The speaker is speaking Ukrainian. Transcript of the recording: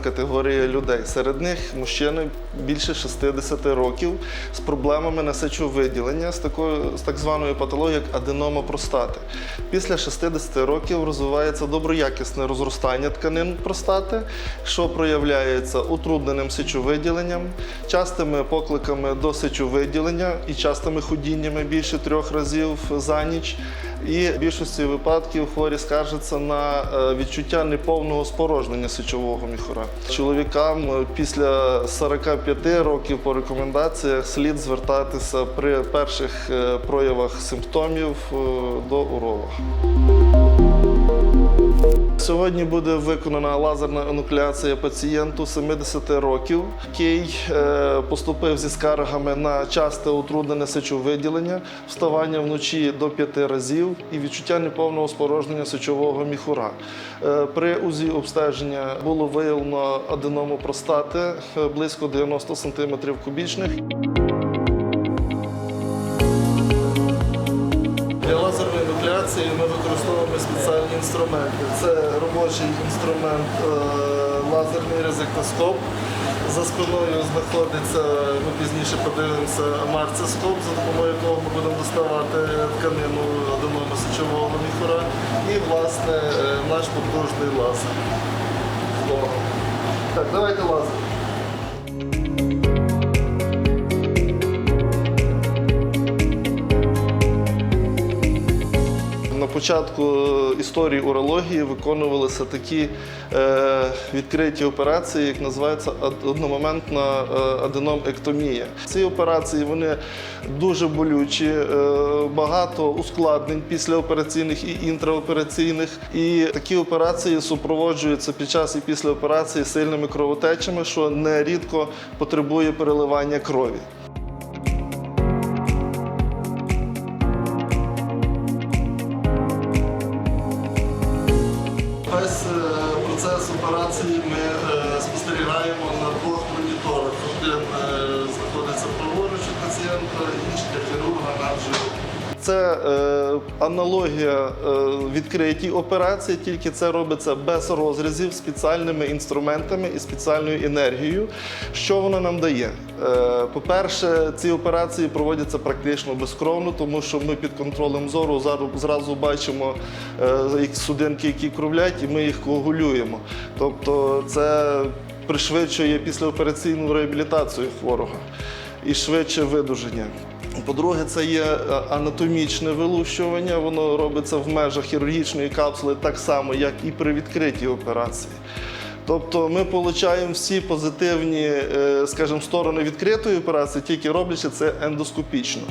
категорія людей. Серед них мужчини більше 60 років з проблемами на сечовиділення, з такою з так званою патологією, як аденома простати. Після 60 років розвивається доброякісне розростання тканин простати, що проявляється утрудненим сечовиділенням, частими покликами до сечовиділення і частими ходіннями більше трьох разів за ніч. І в більшості випадків хворі скаржаться на е, відчуття неповного спорожнення сечового міхура. Чоловікам е, після 45 років по рекомендаціях слід звертатися при перших е, проявах симптомів до уролога. Сьогодні буде виконана лазерна енуклеація пацієнту 70 років, який е, поступив зі скаргами на часте утруднене сечовиділення, вставання вночі до 5 разів і відчуття неповного спорожнення сечового міхура. Е, При УЗІ обстеження було виявлено аденому простати е, близько 90 см кубічних. Нуклеації ми використовуємо спеціальні інструменти. Це робочий інструмент е, лазерний резектоскоп. За спиною знаходиться, ми пізніше подивимося, марцескоп, за допомогою якого ми будемо доставати тканину аденома сечового міхура. І, власне, е, наш потужний лазер. Так, давайте лазер. На початку е, історії урології виконувалися такі е, відкриті операції, як називається одномоментна е, аденомектомія. Ці операції вони дуже болючі, багато ускладнень післяопераційних і інтраопераційних. І такі операції супроводжуються під час і після операції сильними кровотечами, що нерідко потребує переливання крові. Весь е, процес операції ми е, спостерігаємо на Це е, аналогія е, відкритій операції, тільки це робиться без розрізів, спеціальними інструментами і спеціальною енергією. Що воно нам дає? Е, по-перше, ці операції проводяться практично безкровно, тому що ми під контролем зору зразу бачимо е, судинки, які кровлять, і ми їх коагулюємо. Тобто це пришвидшує післяопераційну реабілітацію хворого і швидше видуження. По-друге, це є е, анатомічне вилущування, воно робиться в межах хірургічної капсули так само, як і при відкритій операції. Тобто ми отримуємо всі позитивні, е, скажімо, сторони відкритої операції, тільки роблячи це ендоскопічно.